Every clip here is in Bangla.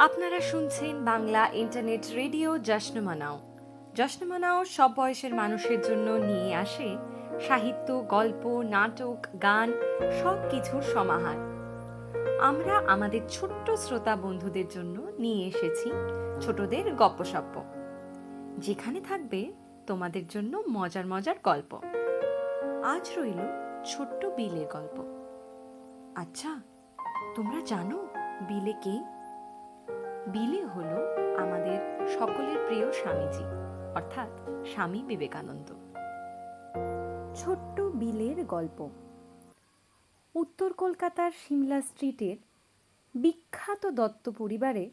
আপনারা শুনছেন বাংলা ইন্টারনেট রেডিও জশ্ন মানাও জশ্ন মানাও সব বয়সের মানুষের জন্য নিয়ে আসে সাহিত্য, গল্প, নাটক, গান সব কিছুর সমাহার। আমরা আমাদের ছোট্ট শ্রোতা বন্ধুদের জন্য নিয়ে এসেছি ছোটদের গপ্পসপ্প। যেখানে থাকবে তোমাদের জন্য মজার মজার গল্প। আজ রইল ছোট্ট বিলের গল্প। আচ্ছা তোমরা জানো বিলে কে? বিলে হলো আমাদের সকলের প্রিয় স্বামীজি, অর্থাৎ স্বামী বিবেকানন্দ। ছোট্ট বিলের গল্প। উত্তর কলকাতার সিমলা স্ট্রিটের বিখ্যাত দত্ত পরিবারে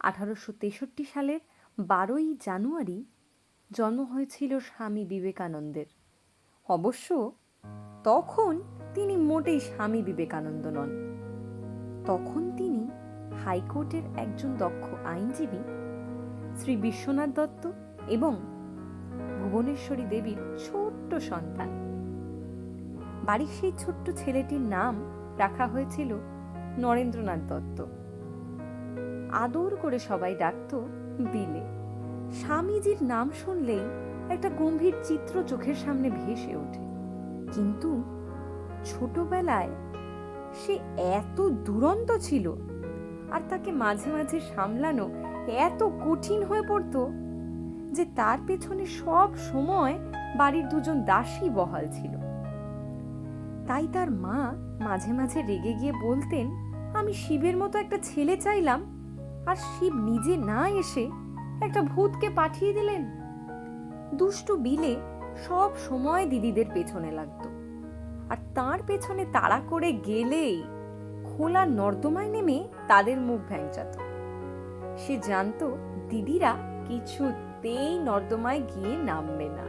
আঠারোশো তেষট্টি সালের বারোই জানুয়ারি জন্ম হয়েছিল স্বামী বিবেকানন্দের। অবশ্য তখন তিনি মোটেই স্বামী বিবেকানন্দ নন। তখন তিনি হাইকোর্টের একজন দক্ষ আইনজীবী, শ্রী বিশ্বনাথ দত্ত এবং ভুবনেশ্বরী দেবীর ছোট্ট সন্তান। বাড়ির সেই ছোট্ট ছেলেটির নাম রাখা হয়েছিল নরেন্দ্রনাথ দত্ত। আদর করে সবাই ডাকত বিলে। স্বামীজির নাম শুনলেই একটা গম্ভীর চিত্র চোখের সামনে ভেসে ওঠে। কিন্তু ছোটবেলায় সে এত দুরন্ত ছিল আর তাকে মাঝে মাঝে সামলানো এত কঠিন হয়ে পড়তো যে তার পেছনে সব সময় বাড়ির দুজন দাসী বহাল ছিল। তাই তার মা মাঝে মাঝে রেগে গিয়ে বলতেন, আমি শিবের মতো একটা ছেলে চাইলাম, আর শিব নিজে না এসে একটা ভূতকে পাঠিয়ে দিলেন। দুষ্টু বিলে সব সময় দিদিদের পেছনে লাগতো। আর তার পেছনে তাড়া করে গেলেই খোলা নর্দমায় নেমে তাদের মুখ ভ্যাংচাত। সে জানতো দিদিরা কিছুতেই নর্দমায় গিয়ে নামবে না।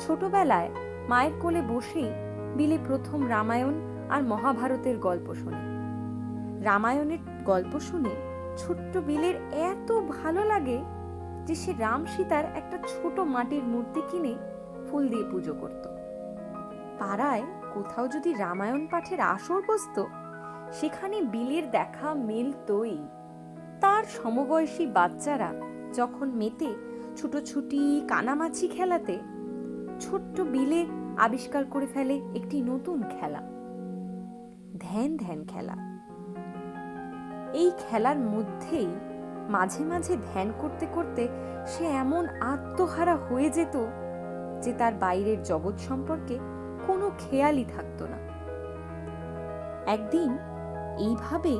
ছোটবেলায় মায়ের কোলে বসেই বিলে প্রথম রামায়ণ আর মহাভারতের গল্প শোনে। রামায়ণের গল্প শুনে ছোট্ট বিলের এত ভালো লাগে যে সে রাম সীতার একটা ছোট মাটির মূর্তি কিনে ফুল দিয়ে পুজো করত। পাড়ায় কোথাও যদি রামায়ণ পাঠের আসর বসত সেখানে বিলের দেখা মিলতই। তার সমবয়সী বাচ্চারা যখন মেতে ছুটোছুটি, কানামাছি খেলাতে, ছোট্ট বিলে আবিষ্কার করে ফেলে একটি নতুন খেলা। ধ্যান ধ্যান খেলা। এই খেলার মধ্যেই মাঝে মাঝে ধ্যান করতে করতে সে এমন আত্মহারা হয়ে যেত যে তার বাইরের জগৎ সম্পর্কে কোনো খেয়ালই থাকতো না। একদিন এইভাবে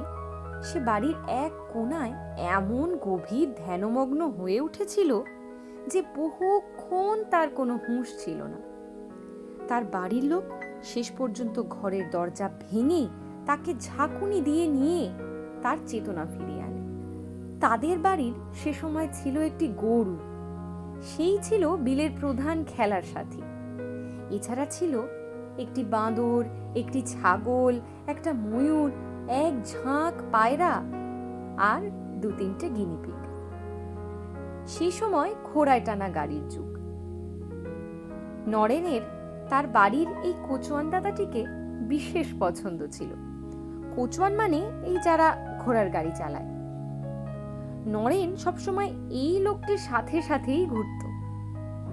সে বাড়ির এক কোনায় এমন গভীর ধ্যানমগ্ন হয়ে উঠেছিল যে বহুক্ষণ তার কোনো হুঁশ ছিল না। তার বাড়ির লোক শেষ পর্যন্ত ঘরের দরজা ভেঙে তাকে ঝাঁকুনি দিয়ে নিয়ে তার চেতনা ফিরিয়ে আনে। তাদের বাড়ির সে সময় ছিল একটি গরু। সেই ছিল বিলের প্রধান খেলার সাথী। এছাড়া ছিল একটি বাঁদর, একটি ছাগল, একটা ময়ূর এক ঝাঁক পায়রা আর দু তিনটে গিনিপিগ সেই সময় ঘোড়ায় টানা গাড়ির যুগ। নরেনের তার বাড়ির এই কোচোয়ান দাদাটিকে বিশেষ পছন্দ ছিল। কোচওয়ান মানে এই যারা ঘোড়ার গাড়ি চালায়। নরেন সবসময় এই লোকটির সাথে সাথেই ঘুরত।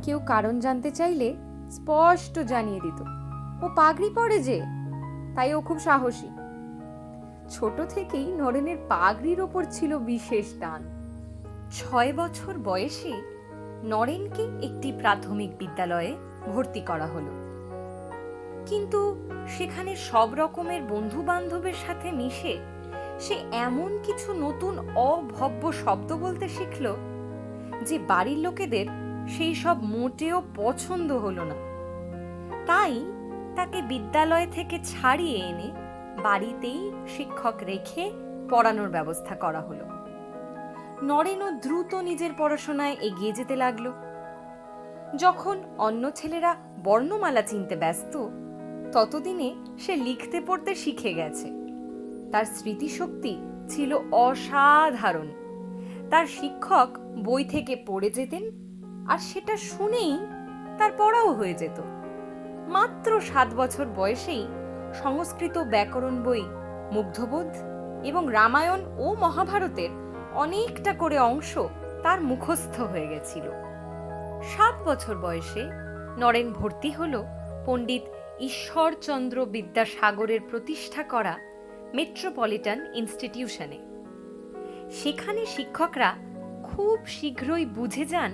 কেউ কারণ জানতে চাইলে স্পষ্ট জানিয়ে দিত। ও পাগড়ি পরে যে, তাই ও খুব সাহসী। ছোট থেকেই নরেনের পাগড়ির ওপর ছিল বিশেষ টান ছয় বছর বয়সে নরেনকে একটি প্রাথমিক বিদ্যালয়ে ভর্তি করা হলো। কিন্তু সেখানে সব রকমের বন্ধু বান্ধবের সাথে মিশে সে এমন কিছু নতুন অভব্য শব্দ বলতে শিখল যে বাড়ির লোকেদের সেই সব মোটেও পছন্দ হলো না। তাই তাকে বিদ্যালয় থেকে ছাড়িয়ে এনে বাড়িতেই শিক্ষক রেখে পড়ানোর ব্যবস্থা করা হলো। নরেনও দ্রুত নিজের পড়াশোনায় এগিয়ে যেতে লাগল। যখন অন্য ছেলেরা বর্ণমালা চিনতে ব্যস্ত, ততদিনে সে লিখতে পড়তে শিখে গেছে। তার স্মৃতিশক্তি ছিল অসাধারণ। তার শিক্ষক বই থেকে পড়ে যেতেন আর সেটা শুনেই তার পড়াও হয়ে যেত। মাত্র সাত বছর বয়সেই সংস্কৃত ব্যাকরণ বই, মুগ্ধবোধ এবং রামায়ণ ও মহাভারতের অনেকটা করে অংশ তার মুখস্থ হয়ে গেছিল। সাত বছর বয়সে নরেন ভর্তি হল পণ্ডিত ঈশ্বরচন্দ্র বিদ্যাসাগরের প্রতিষ্ঠা করা মেট্রোপলিটন ইনস্টিটিউশনে। সেখানে শিক্ষকরা খুব শীঘ্রই বুঝে যান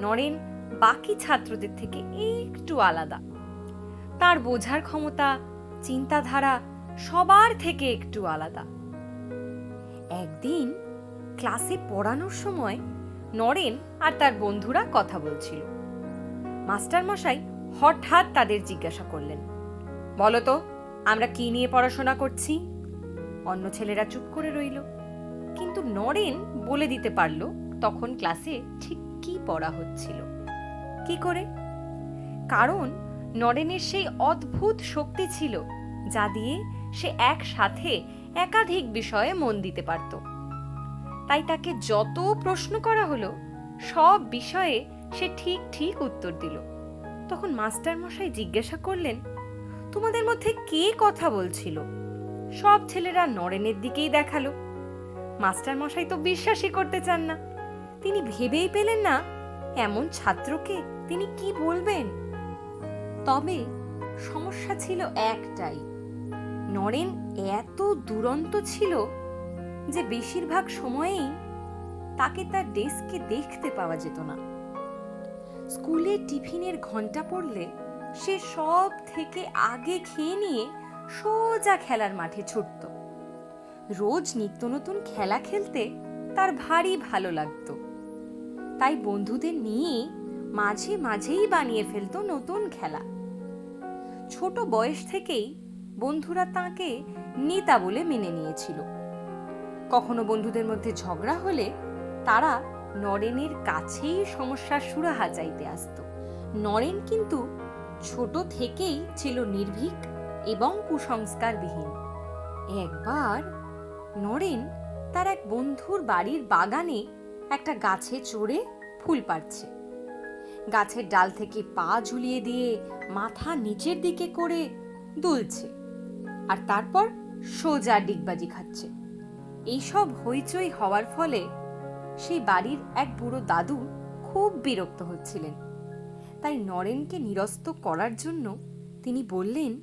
নরেন বাকি ছাত্রদের থেকে একটু আলাদা। তার বোঝার ক্ষমতা চিন্তাধারা সবার থেকে একটু আলাদা। একদিন ক্লাসে পড়ানোর সময় নরেন আর তার বন্ধুরা কথা বলছিল। মাস্টার মশাই হঠাৎ তাদের জিজ্ঞাসা করলেন বলো তো আমরা কি নিয়ে পড়াশোনা করছি? অন্য ছেলেরা চুপ করে রইল। কিন্তু নরেন বলে দিতে পারল তখন ক্লাসে ঠিক কি পড়া হচ্ছিল। কি করে? কারণ নরেনের সেই অদ্ভুত শক্তি ছিল, যা দিয়ে সে একসাথে একাধিক বিষয়ে মন দিতে পারত। তাই তাকে যত প্রশ্ন করা হলো, সব বিষয়ে সে ঠিক ঠিক উত্তর দিল। তখন মাস্টার মশাই জিজ্ঞাসা করলেন, তোমাদের মধ্যে কে কথা বলছিল? সব ছেলেরা নরেনের দিকেই দেখাল। মাস্টার মশাই তো বিশ্বাসই করতে চান না। তিনি ভেবেই পেলেন না, এমন ছাত্রকে তিনি কি বলবেন? তবে সমস্যা ছিল একটাই। নরেন এত দুরন্ত ছিল যে বেশিরভাগ সময়েই তাকে তার ডেস্কে দেখতে পাওয়া যেত না। স্কুলে টিফিনের ঘণ্টা পড়লে সে সব থেকে আগে খেয়ে নিয়ে সোজা খেলার মাঠে ছুটত। রোজ নিত্য নতুন খেলা খেলতে তার ভারী ভালো লাগতো। তাই বন্ধুদের নিয়ে মাঝে মাঝেই বানিয়ে ফেলত নতুন খেলা। ছোট বয়স থেকেই বন্ধুরা তাকে নেতা বলে মেনে নিয়েছিল। কখনো বন্ধুদের মধ্যে ঝগড়া হলে তারা নরেনের কাছেই সমস্যার সুরাহা চাইতে আসত। নরেন কিন্তু ছোট থেকেই ছিল নির্ভীক এবং কুসংস্কারবিহীন। একবার নরেন তার এক বন্ধুর বাড়ির বাগানে একটা গাছে চড়ে ফুল পাড়ছে। গাছের ডাল থেকে পা ঝুলিয়ে দিয়ে মাথা নিচের দিকে করে দুলছে আর তারপর সোজা ডিগবাজি খাচ্ছে। এইসব হইচই হওয়ার ফলে সেই বাড়ির এক বুড়ো দাদু খুব বিরক্ত হচ্ছিলেন। তাই নরেনকে নিরস্ত করার জন্য তিনি বললেন,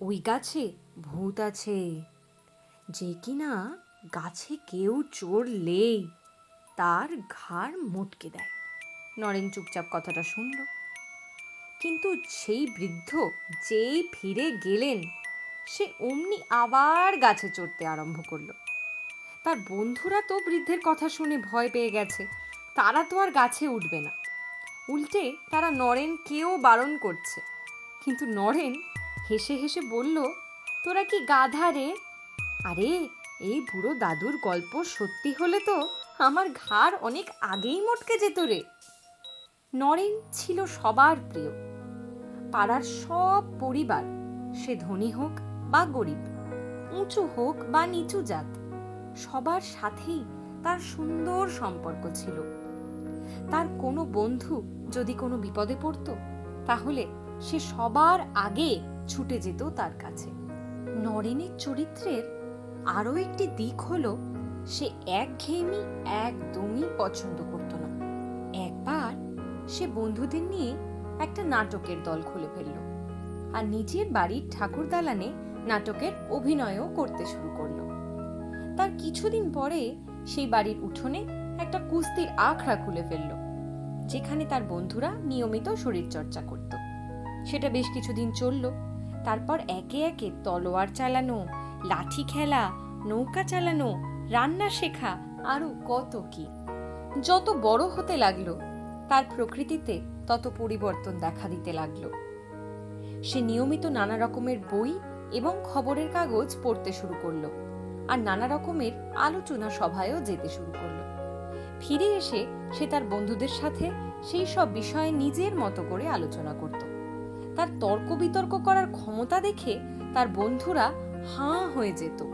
ওই গাছে ভূত আছে, যে কিনা গাছে কেউ চড়লেই তার ঘাড় মোটকে দেয়। নরেন চুপচাপ কথাটা শুনল। কিন্তু সেই বৃদ্ধ যেই ফিরে গেলেন, সে অমনি আবার গাছে চড়তে আরম্ভ করল। তার বন্ধুরা তো বৃদ্ধের কথা শুনে ভয় পেয়ে গেছে, তারা তো আর গাছে উঠবে না। উল্টে তারা নরেন কেউ বারণ করছে। কিন্তু নরেন হেসে হেসে বলল, তোরা কি গাধা রে? আরে, এই বুড়ো দাদুর গল্প সত্যি হলে তো আমার ঘাড় অনেক আগেই মটকে যেত রে। নরেন ছিল সবার প্রিয়। পাড়ার সব পরিবার, সে ধনী হোক বা গরিব, উঁচু হোক বা নিচু জাত, সবার সাথেই তার সুন্দর সম্পর্ক ছিল। তার কোনো বন্ধু যদি কোনো বিপদে পড়ত, তাহলে সে সবার আগে ছুটে যেত তার কাছে। নরেনের চরিত্রের আরও একটি দিক হলো, সে একঘেয়েমি একদমই পছন্দ করত না। সে বন্ধুদের নিয়ে একটা নাটকের দল খুলে ফেলল আর নিজের বাড়ির ঠাকুর দালানে নাটকের অভিনয়ও করতে শুরু করল। তার কিছুদিন পরে সেই বাড়ির উঠোনে একটা কুস্তির আখড়া খুলে ফেলল, যেখানে তার বন্ধুরা নিয়মিত শরীর চর্চা করত। সেটা বেশ কিছুদিন চলল, তারপর একে একে তলোয়ার চালানো, লাঠি খেলা, নৌকা চালানো, রান্না শেখা, আরও কত কি। যত বড় হতে লাগল তার প্রকৃতিতে তত পরিবর্তন দেখা দিতে লাগল। সে নিয়মিত নানা রকমের বই এবং খবরের কাগজ পড়তে শুরু করল আর নানা রকমের আলোচনা সভায়ও যেতে শুরু করল। ফিরে এসে সে তার বন্ধুদের সাথে সেই সব বিষয়ে নিজের মতো করে আলোচনা করত। তার তর্ক বিতর্ক করার ক্ষমতা দেখে তার বন্ধুরা হাঁ হয়ে যেত।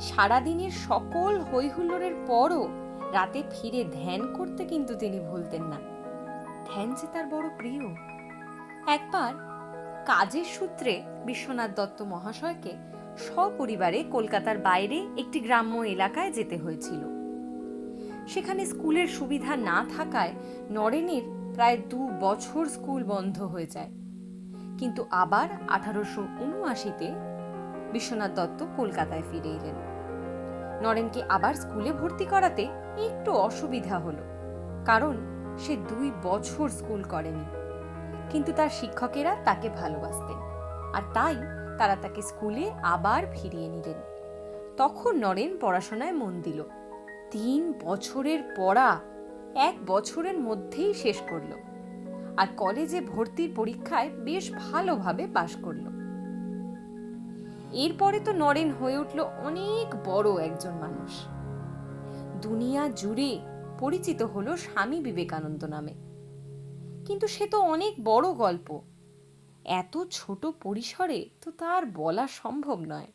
সারাদিনের সকল হৈহুল্লোড়ের পরও রাতে ফিরে ধ্যান করতে কিন্তু তিনি ভুলতেন না। ধ্যান যে তার বড় প্রিয়। একবার কাজের সূত্রে বিশ্বনাথ দত্ত মহাশয়কে সপরিবারে কলকাতার বাইরে একটি গ্রাম্য এলাকায় যেতে হয়েছিল। সেখানে স্কুলের সুবিধা না থাকায় নরেনের প্রায় দু বছর স্কুল বন্ধ হয়ে যায়। কিন্তু আবার আঠারোশো উনআশিতে বিশ্বনাথ দত্ত কলকাতায় ফিরে এলেন। নরেনকে আবার স্কুলে ভর্তি করাতে একটু অসুবিধা হলো, কারণ সে দুই বছর স্কুল করেনি। কিন্তু তার শিক্ষকেরা তাকে ভালোবাসতেন, আর তাই তারা তাকে স্কুলে আবার ফিরিয়ে নিলেন। তখন নরেন পড়াশোনায় মন দিল। তিন বছরের পড়া এক বছরের মধ্যেই শেষ করল, আর কলেজে ভর্তির পরীক্ষায় বেশ ভালোভাবে পাশ করল। এরপরে তো নরেন হয়ে উঠল অনেক বড় একজন মানুষ। দুনিয়া জুড়ে পরিচিত হলো স্বামী বিবেকানন্দ নামে। কিন্তু সে তো অনেক বড় গল্প। এত ছোট পরিসরে তো তার বলা সম্ভব নয়।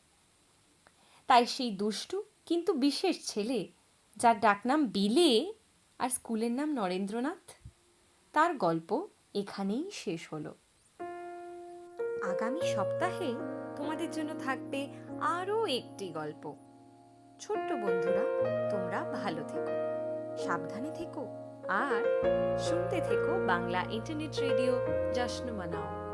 তাই সেই দুষ্টু কিন্তু বিশেষ ছেলে, যার ডাকনাম বিলে আর স্কুলের নাম নরেন্দ্রনাথ, তার গল্প এখানেই শেষ হলো। আগামী সপ্তাহে তোমাদের জন্য থাকবে আরও একটি গল্প। ছোট্ট বন্ধুরা, তোমরা ভালো থেকো, সাবধানে থেকো, আর শুনতে থেকো বাংলা ইন্টারনেট রেডিও জশ্ন মানাও